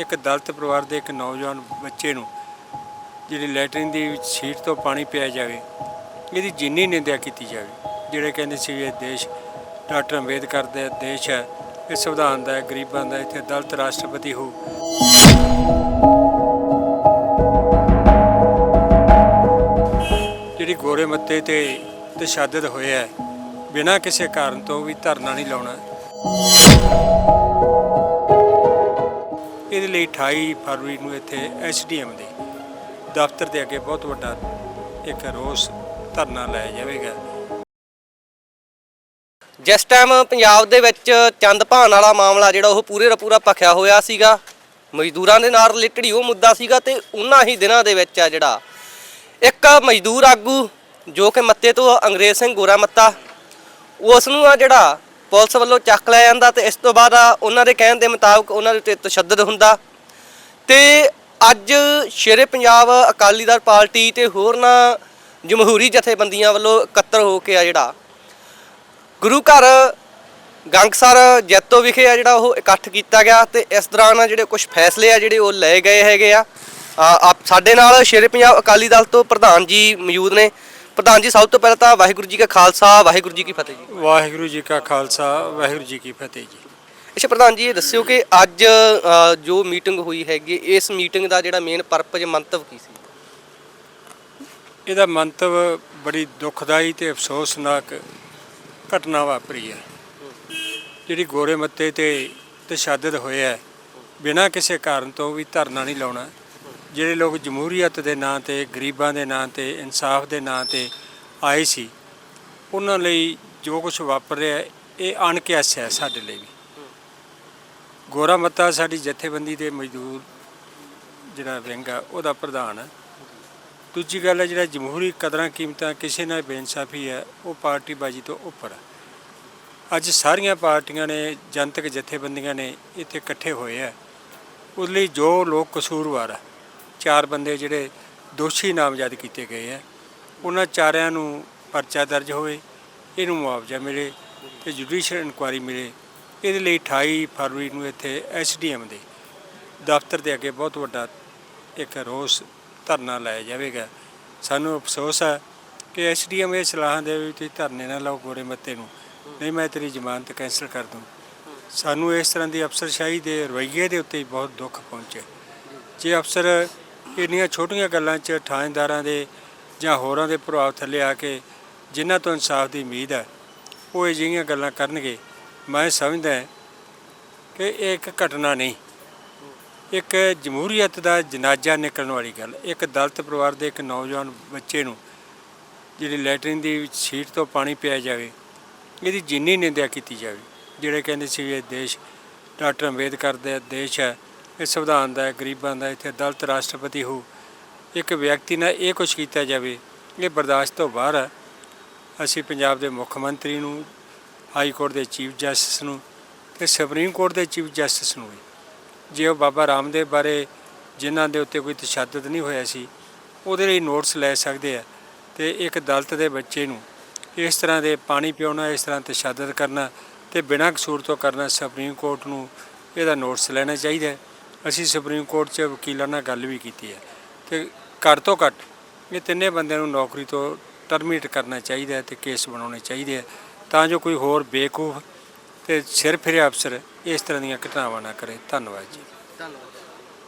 ਇੱਕ ਦਲਿਤ ਪਰਿਵਾਰ ਦੇ ਇੱਕ ਨੌਜਵਾਨ ਬੱਚੇ ਨੂੰ ਜਿਹੜੀ ਲੈਟਰਿਨ ਦੀ ਸੀਟ ਤੋਂ ਪਾਣੀ ਪਿਆ ਜਾਵੇ, ਇਹਦੀ ਜਿੰਨੀ ਨਿੰਦਿਆ ਕੀਤੀ ਜਾਵੇ, ਜਿਹੜੇ ਕਹਿੰਦੇ ਸੀ ਇਹ ਦੇਸ਼ ਡਾਕਟਰ ਅੰਬੇਦਕਰ ਦਾ ਦੇਸ਼ ਹੈ, ਇਹ ਸੰਵਿਧਾਨ ਦਾ ਹੈ, ਗਰੀਬਾਂ ਦਾ ਇੱਥੇ ਦਲਿਤ ਰਾਸ਼ਟਰਪਤੀ ਹੋ ਜਿਹੜੀ ਗੋਰੇ ਮੱਤੇ ਤੇ ਤਸ਼ੱਦਦ ਹੋਇਆ ਬਿਨਾਂ ਕਿਸੇ ਕਾਰਨ ਤੋਂ ਵੀ ਧਰਨਾ ਨਹੀਂ ਲਾਉਣਾ। ਇਹਦੇ ਲਈ 28 ਫਰਵਰੀ ਨੂੰ ਇੱਥੇ ਐਸਡੀਐਮ ਦੇ ਦਫ਼ਤਰ ਦੇ ਅੱਗੇ ਬਹੁਤ ਵੱਡਾ ਇੱਕ ਰੋਸ ਧਰਨਾ ਲਾਇਆ ਜਾਵੇਗਾ। ਜਿਸ ਟਾਈਮ ਪੰਜਾਬ ਦੇ ਵਿੱਚ ਚੰਦ ਭਾਣ ਵਾਲਾ ਮਾਮਲਾ ਜਿਹੜਾ ਉਹ ਪੂਰੇ ਦਾ ਪੂਰਾ ਭਖਿਆ ਹੋਇਆ ਸੀਗਾ, ਮਜ਼ਦੂਰਾਂ ਦੇ ਨਾਲ ਰਿਲੇਟਡ ਹੀ ਉਹ ਮੁੱਦਾ ਸੀਗਾ ਤੇ ਉਹਨਾਂ ਹੀ ਦਿਨਾਂ ਦੇ ਵਿੱਚ ਆ ਜਿਹੜਾ ਇੱਕ ਮਜ਼ਦੂਰ ਆਗੂ ਜੋ ਕਿ ਮੱਤੇ ਤੋਂ ਅੰਗਰੇਜ਼ ਸਿੰਘ ਗੋਰਾ ਮੱਤਾ ਉਸ ਨੂੰ ਆ ਜਿਹੜਾ ਪੁਲਿਸ ਵੱਲੋਂ ਚੱਕ ਲਿਆ ਜਾਂਦਾ ਤੇ ਇਸ ਤੋਂ ਬਾਅਦ ਉਹਨਾਂ ਦੇ ਕਹਿਣ ਦੇ ਮੁਤਾਬਕ ਉਹਨਾਂ ਦੇ ਉੱਤੇ ਤਸ਼ੱਦਦ ਹੁੰਦਾ। ਤੇ ਅੱਜ ਸ਼ੇਰੇ ਪੰਜਾਬ ਅਕਾਲੀ ਦਲ ਪਾਰਟੀ ਤੇ ਹੋਰਨਾਂ ਜਮਹੂਰੀ ਜਥੇਬੰਦੀਆਂ ਵੱਲੋਂ ਇਕੱਤਰ ਹੋ ਕੇ ਆ ਜਿਹੜਾ। ਗੁਰੂ ਘਰ ਗੰਗਸਰ ਜੈਤੋ ਵਿਖੇ ਆ ਜਿਹੜਾ ਉਹ ਇਕੱਠ ਕੀਤਾ ਗਿਆ ਤੇ ਇਸ ਦੌਰਾਨ ਜਿਹੜੇ ਕੁਝ ਫੈਸਲੇ ਆ ਜਿਹੜੇ ਉਹ ਲਏ ਗਏ ਹੈਗੇ ਆ। ਸਾਡੇ ਨਾਲ ਸ਼ੇਰੇ ਪੰਜਾਬ ਅਕਾਲੀ ਦਲ ਤੋਂ ਪ੍ਰਧਾਨ ਜੀ ਮੌਜੂਦ ਨੇ। ਪ੍ਰਧਾਨ ਜੀ ਸਭ ਤੋਂ ਪਹਿਲਾਂ ਤਾਂ ਵਾਹਿਗੁਰੂ ਜੀ ਕਾ ਖਾਲਸਾ ਵਾਹਿਗੁਰੂ ਜੀ ਕੀ ਫਤਿਹ ਜੀ। ਵਾਹਿਗੁਰੂ ਜੀ ਕਾ ਖਾਲਸਾ ਵਾਹਿਗੁਰੂ ਜੀ ਕੀ ਫਤਿਹ ਜੀ। ਅੱਛਾ ਪ੍ਰਧਾਨ ਜੀ ਇਹ ਦੱਸਿਓ ਕਿ ਅੱਜ ਅ, ਜੋ ਮੀਟਿੰਗ ਹੋਈ ਹੈਗੀ ਇਸ ਮੀਟਿੰਗ ਦਾ ਜਿਹੜਾ ਮੇਨ ਪਰਪਸ ਮੰਤਵ ਕੀ ਸੀ? ਇਹਦਾ ਮੰਤਵ ਬੜੀ ਦੁਖਦਾਈ ਤੇ ਅਫਸੋਸਨਾਕ ਘਟਨਾ ਵਾਪਰੀ ਹੈ। ਜਿਹੜੀ ਗੋਰੇ ਮੱਤੇ ਤੇ ਤਸ਼ੱਦਦ ਹੋਇਆ ਹੈ ਬਿਨਾਂ ਕਿਸੇ ਕਾਰਨ ਤੋਂ ਵੀ ਧਰਨਾ ਨਹੀਂ ਲਾਉਣਾ। ਜਿਹੜੇ ਲੋਕ ਜਮਹੂਰੀਅਤ ਦੇ ਨਾਂ ਤੇ ਗਰੀਬਾਂ ਦੇ ਨਾਂ ਤੇ ਇਨਸਾਫ ਦੇ ਨਾਂ ਤੇ ਆਏ ਸੀ ਉਹਨਾਂ ਲਈ ਜੋ ਕੁਝ ਵਾਪਰ ਰਿਹਾ ਹੈ, ਇਹ ਅਣਕਿਆਸ ਹੈ ਸਾਡੇ ਲਈ ਵੀ। ਗੋਰਾ ਮੱਤਾ ਸਾਡੀ ਜਥੇਬੰਦੀ ਦੇ ਮਜ਼ਦੂਰ ਜਿਹੜਾ ਵਿੰਗ ਆ ਉਹਦਾ ਪ੍ਰਧਾਨ ਹੈ ਦੂਜੀ ਗੱਲ ਹੈ ਜਿਹੜਾ ਜਮਹੂਰੀ ਕਦਰਾਂ ਕੀਮਤਾਂ ਕਿਸੇ ਨਾਲ ਬੇਇਨਸਾਫੀ ਹੈ ਉਹ ਪਾਰਟੀ ਬਾਜੀ ਤੋਂ ਉੱਪਰ ਹੈ ਅੱਜ ਸਾਰੀਆਂ ਪਾਰਟੀਆਂ ਨੇ ਜਨਤਕ ਜਥੇਬੰਦੀਆਂ ਨੇ ਇੱਥੇ ਇਕੱਠੇ ਹੋਏ ਆ। ਉਸ ਲਈ ਜੋ ਲੋਕ ਕਸੂਰਵਾਰ ਆ ਚਾਰ ਬੰਦੇ ਜਿਹੜੇ ਦੋਸ਼ੀ ਨਾਮਜ਼ਦ ਕੀਤੇ ਗਏ ਆ। ਉਹਨਾਂ ਚਾਰਿਆਂ ਨੂੰ ਪਰਚਾ ਦਰਜ ਹੋਵੇ, ਇਹਨੂੰ ਮੁਆਵਜ਼ਾ ਮਿਲੇ ਤੇ ਜੁਡੀਸ਼ੀਅਲ ਇਨਕੁਆਇਰੀ ਮਿਲੇ। ਇਹਦੇ ਲਈ 28 ਫਰਵਰੀ ਨੂੰ ਇੱਥੇ ਐਸਡੀਐਮ ਦੇ ਦਫ਼ਤਰ ਦੇ ਅੱਗੇ ਬਹੁਤ ਵੱਡਾ ਇੱਕ ਰੋਸ ਧਰਨਾ ਲਾਇਆ ਜਾਵੇਗਾ। ਸਾਨੂੰ ਅਫਸੋਸ ਹੈ ਕਿ ਐਸਡੀਐਮ ਇਹ ਸਲਾਹਾਂ ਦੇ ਵੀ ਤੁਸੀਂ ਧਰਨੇ ਨਾ ਲਾਓ ਗੋਰੇ ਮੱਤੇ ਨੂੰ। ਨਹੀਂ, ਮੈਂ ਤੇਰੀ ਜ਼ਮਾਨਤ ਕੈਂਸਲ ਕਰ ਦੂੰ। ਸਾਨੂੰ ਇਸ ਤਰ੍ਹਾਂ ਦੀ ਅਫਸਰਸ਼ਾਹੀ ਦੇ ਰਵੱਈਏ ਦੇ ਉੱਤੇ ਬਹੁਤ ਦੁੱਖ ਪਹੁੰਚੇ ਜੇ ਅਫਸਰ ਇੰਨੀਆਂ ਛੋਟੀਆਂ ਗੱਲਾਂ 'ਚ ਥਾਣੇਦਾਰਾਂ ਦੇ ਜਾਂ ਹੋਰਾਂ ਦੇ ਪ੍ਰਭਾਵ ਥੱਲੇ ਆ ਕੇ ਜਿਨ੍ਹਾਂ ਤੋਂ ਇਨਸਾਫ ਦੀ ਉਮੀਦ ਹੈ, ਉਹ ਅਜਿਹੀਆਂ ਗੱਲਾਂ ਕਰਨਗੇ। ਮੈਂ ਸਮਝਦਾ ਕਿ ਇਹ ਇੱਕ ਘਟਨਾ ਨਹੀਂ, ਇੱਕ ਜਮਹੂਰੀਅਤ ਦਾ ਜਨਾਜ਼ਾ ਨਿਕਲਣ ਵਾਲੀ ਗੱਲ। ਇੱਕ ਦਲਿਤ ਪਰਿਵਾਰ ਦੇ ਇੱਕ ਨੌਜਵਾਨ ਬੱਚੇ ਨੂੰ ਜਿਹੜੀ ਲੈਟਰਿਨ ਦੀ ਸੀਟ ਤੋਂ ਪਾਣੀ ਪਿਆ ਜਾਵੇ, ਇਹਦੀ ਜਿੰਨੀ ਨਿੰਦਿਆ ਕੀਤੀ ਜਾਵੇ, ਜਿਹੜੇ ਕਹਿੰਦੇ ਸੀ ਇਹ ਦੇਸ਼ ਡਾਕਟਰ ਅੰਬੇਦਕਰ ਦਾ ਦੇਸ਼ ਹੈ ਇਹ ਸੰਵਿਧਾਨ ਦਾ ਹੈ, ਗਰੀਬਾਂ ਦਾ ਇੱਥੇ ਦਲਤ ਰਾਸ਼ਟਰਪਤੀ ਹੋ, ਇੱਕ ਵਿਅਕਤੀ ਨਾਲ ਇਹ ਕੁਝ ਕੀਤਾ ਜਾਵੇ, ਇਹ ਬਰਦਾਸ਼ਤ ਤੋਂ ਬਾਹਰ ਹੈ ਅਸੀਂ ਪੰਜਾਬ ਦੇ ਮੁੱਖ ਮੰਤਰੀ ਨੂੰ, ਹਾਈ ਕੋਰਟ ਦੇ ਚੀਫ ਜਸਟਿਸ ਨੂੰ ਤੇ ਸੁਪਰੀਮ ਕੋਰਟ ਦੇ ਚੀਫ ਜਸਟਿਸ ਨੂੰ ਵੀ ਜੇ ਉਹ ਬਾਬਾ ਰਾਮਦੇਵ ਬਾਰੇ ਜਿਨ੍ਹਾਂ ਦੇ ਉੱਤੇ ਕੋਈ ਤਸ਼ੱਦਦ ਨਹੀਂ ਹੋਇਆ ਸੀ, ਉਹਦੇ ਲਈ ਨੋਟਸ ਲੈ ਸਕਦੇ ਆ ਤੇ ਇੱਕ ਦਲਤ ਦੇ ਬੱਚੇ ਨੂੰ ਇਸ ਤਰ੍ਹਾਂ ਦੇ ਪਾਣੀ ਪਿਉਣਾ, ਇਸ ਤਰ੍ਹਾਂ ਤਸ਼ੱਦਦ ਕਰਨਾ ਤੇ ਬਿਨਾਂ ਕਸੂਰ ਤੋਂ ਕਰਨਾ ਸੁਪਰੀਮ ਕੋਰਟ ਨੂੰ ਇਹਦਾ ਨੋਟਸ ਲੈਣਾ ਚਾਹੀਦਾ ਹੈ। ਅਸੀਂ ਸੁਪਰੀਮ ਕੋਰਟ 'ਚ ਵਕੀਲਾਂ ਨਾਲ ਗੱਲ ਵੀ ਕੀਤੀ ਹੈ ਤੇ ਘੱਟ ਤੋਂ ਘੱਟ ਇਹ ਤਿੰਨੇ ਬੰਦਿਆਂ ਨੂੰ ਨੌਕਰੀ ਤੋਂ ਟਰਮੀਨੇਟ ਕਰਨਾ ਚਾਹੀਦਾ ਹੈ ਤੇ ਕੇਸ ਬਣਾਉਣੇ ਚਾਹੀਦੇ ਹੈ। ਤਾਂ ਜੋ ਕੋਈ ਹੋਰ ਬੇਕੂਫ ਤੇ ਸਿਰ ਫਿਰੇ ਅਫਸਰ ਇਸ ਤਰ੍ਹਾਂ ਦੀਆਂ ਘਟਨਾਵਾਂ ਨਾ ਕਰੇ। ਧੰਨਵਾਦ ਜੀ। ਧੰਨਵਾਦ।